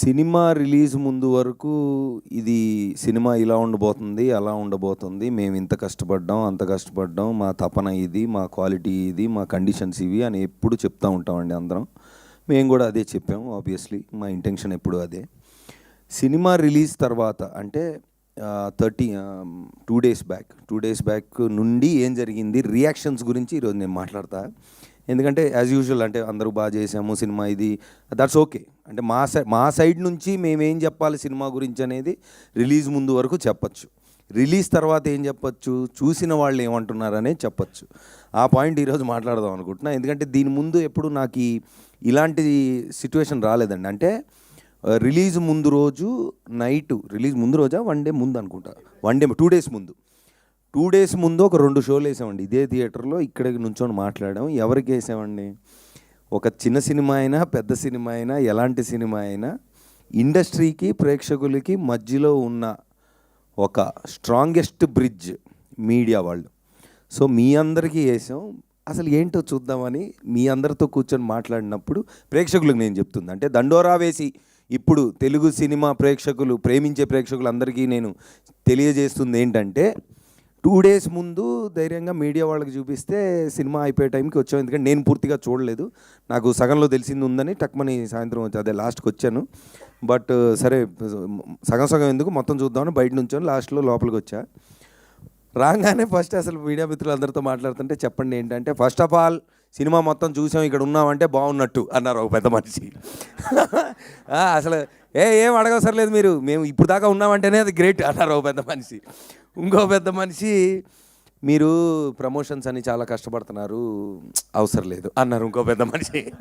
Cinema release ముందు వరకు ఇది సినిమా ఇలా ఉండబోతుంది అలా ఉండబోతుంది. మేము ఇంత కష్టపడ్డాం అంత కష్టపడ్డాం. మా తపన ఇది మా క్వాలిటీ ఇది మా కండిషన్స్ ఇవి అని ఎప్పుడు చెప్తూ ఉంటామండి అందరం. మేము కూడా అదే చెప్పాం ఆబ్వియస్లీ మా ఇంటెన్షన్ ఎప్పుడు అదే. సినిమా రిలీజ్ తర్వాత అంటే thirty two days back two days back నుండి ఏం జరిగింది? రియాక్షన్స్ గురించి ఈరోజు నేను మాట్లాడతా. ఎందుకంటే యాజ్ యూజువల్ అంటే అందరూ బాగా చేసాము సినిమా ఇది దట్స్ ఓకే అంటే మా సైడ్ మా సైడ్ నుంచి మేమేం చెప్పాలి సినిమా గురించి అనేది రిలీజ్ ముందు వరకు చెప్పచ్చు. రిలీజ్ తర్వాత ఏం చెప్పచ్చు? చూసిన వాళ్ళు ఏమంటున్నారనే చెప్పచ్చు. ఆ పాయింట్ ఈరోజు మాట్లాడదాం అనుకుంటున్నా. ఎందుకంటే దీని ముందు ఎప్పుడు నాకు ఈ ఇలాంటి సిచ్యువేషన్ రాలేదండి. అంటే రిలీజ్ ముందు రోజు నైట్ రిలీజ్ ముందు రోజా వన్ డే ముందు అనుకుంటా. వన్ డే టూ డేస్ ముందు. టూ డేస్ ముందు ఒక రెండు షోలు వేసామండి. ఇదే థియేటర్లో ఇక్కడ నుంచొని మాట్లాడాం. ఎవరికి వేసామండి? ఒక చిన్న సినిమా అయినా పెద్ద సినిమా అయినా ఎలాంటి సినిమా అయినా ఇండస్ట్రీకి ప్రేక్షకులకి మధ్యలో ఉన్న ఒక స్ట్రాంగెస్ట్ బ్రిడ్జ్ మీడియా వాళ్ళు. సో మీ అందరికీ వేసాం. అసలు ఏంటో చూద్దామని మీ అందరితో కూర్చొని మాట్లాడినప్పుడు ప్రేక్షకులకు నేను చెప్తుంది అంటే దండోరా వేసి ఇప్పుడు తెలుగు సినిమా ప్రేక్షకులు ప్రేమించే ప్రేక్షకులు అందరికీ నేను తెలియజేస్తుంది ఏంటంటే టూ డేస్ ముందు ధైర్యంగా మీడియా వాళ్ళకి చూపిస్తే సినిమా అయిపోయే టైంకి వచ్చాం. ఎందుకంటే నేను పూర్తిగా చూడలేదు. నాకు సగంలో తెలిసింది ఉందని టక్మని సాయంత్రం వచ్చి అదే లాస్ట్కి వచ్చాను. బట్ సరే సగం సగం ఎందుకు? మొత్తం చూద్దామని బయట నుంచొని లాస్ట్లో లోపలికి వచ్చా. రాగానే ఫస్ట్ అసలు మీడియా మిత్రులందరితో మాట్లాడుతుంటే చెప్పండి ఏంటంటే ఫస్ట్ ఆఫ్ ఆల్ సినిమా మొత్తం చూసాం ఇక్కడ ఉన్నామంటే బాగున్నట్టు అన్నారు ఒక పెద్ద మనిషి. అసలు ఏ ఏం అడగవసరం లేదు మీరు. మేము ఇప్పుడు దాకా ఉన్నామంటేనే అది గ్రేట్ అన్నారు ఒక పెద్ద మనిషి. ఇంకో పెద్ద మనిషి మీరు ప్రమోషన్స్ అని చాలా కష్టపడుతున్నారు అవసరం లేదు అన్నారు ఇంకో పెద్ద మనిషి.